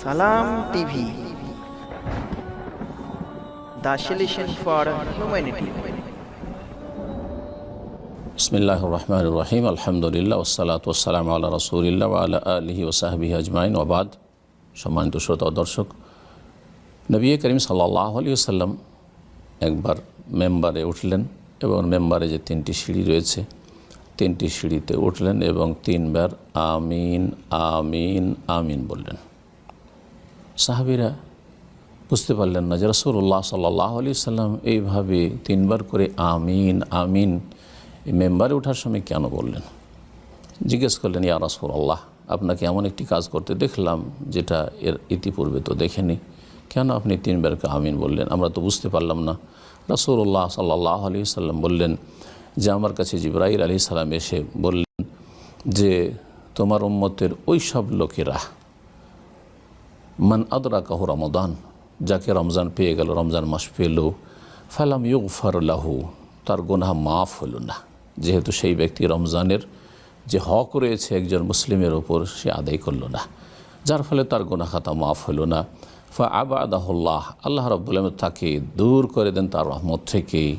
সালাম TV. For humanity. রহিম। আলহামদুলিল্লাহ আল্লাহ ওবাদ সম্মানিত শ্রোতা দর্শক, নবী করিম সাল্লাহ সাল্লাম একবার মেম্বারে উঠলেন এবং মেম্বারে যে তিনটি সিঁড়ি রয়েছে, তিনটি সিঁড়িতে উঠলেন এবং তিনবার আমিন আমিন আমিন বললেন। সাহাবিরা বুঝতে পারলেন না যে রসুল্লাহ সাল্লাহ আলি সাল্লাম এইভাবে তিনবার করে আমিন আমিন মেম্বারে ওঠার সময় কেন বললেন? জিজ্ঞেস করলেন, ইয়া রসুল আল্লাহ আপনাকে এমন একটি কাজ করতে দেখলাম যেটা এর ইতিপূর্বে তো দেখেনি। কেন আপনি তিনবারকে আমিন বললেন? আমরা তো বুঝতে পারলাম না। রসুল্লাহ সাল্লাহ আলি সাল্লাম বললেন, যে আমার কাছে জিব্রাহিল আলি সাল্লাম এসে বললেন যে, তোমার উম্মতের ওই সব লোকেরা মান আদরা কাহু রমদান, যাকে রমজান পেয়ে গেল, রমজান মাস পেল, ফালাম ইউগ লাহু, তার গুনাহ মাফ হলো না। যেহেতু সেই ব্যক্তি রমজানের যে হক রয়েছে একজন মুসলিমের ওপর সে আদায় করল না। যার ফলে তার গুনাহ খাতা মাফ হলো না। ফা আবাদাহুল্লাহ আল্লাহ রব্বুল্লাম তাকে দূর করে দেন তার রহমত থেকে।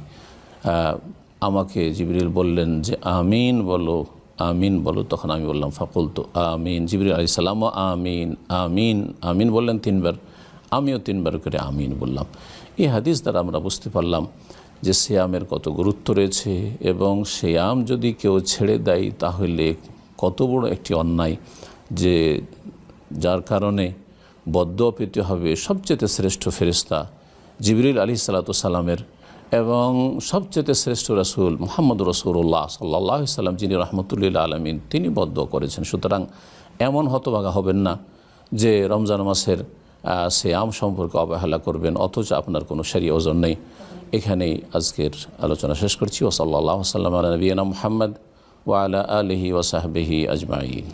আমাকে জিবরিল বললেন যে, আমিন বলো। আমিন বলো, তখন আমি বললাম ফাকুল তো আমিন। জিবরিল আলি সাল্লামও আমিন আমিন আমিন বললেন তিনবার। আমিও তিনবার করে আমিন বললাম। এই হাদিস দ্বারা আমরা বুঝতে পারলাম যে শ্যামের কত গুরুত্ব রয়েছে এবং শ্যাম যদি কেউ ছেড়ে দেয়, তাহলে কত বড় একটি অন্যায় যে যার কারণে বদ্ধ পেতে হবে সবচেয়ে শ্রেষ্ঠ ফেরিস্তা জিবরিল আলী সালাতামের এবং সবচেয়ে শ্রেষ্ঠ রসুল মোহাম্মদ রসুল্লাহ সাল্লাহ সাল্লাম, যিনি রহমতুল্লিল আলমিন, তিনি বদ্ধ করেছেন। সুতরাং এমন হতভাগা হবেন না যে রমজান মাসের সে আম সম্পর্কে অবহেলা করবেন, অথচ আপনার কোনো সারি ওজন নেই। এখানেই আজকের আলোচনা শেষ করছি। ও সাল্লাহ সাল্লাম আলা নবীনা মোহাম্মদ ওয়ালা আলহি ওসাহবিহি আজমাইন।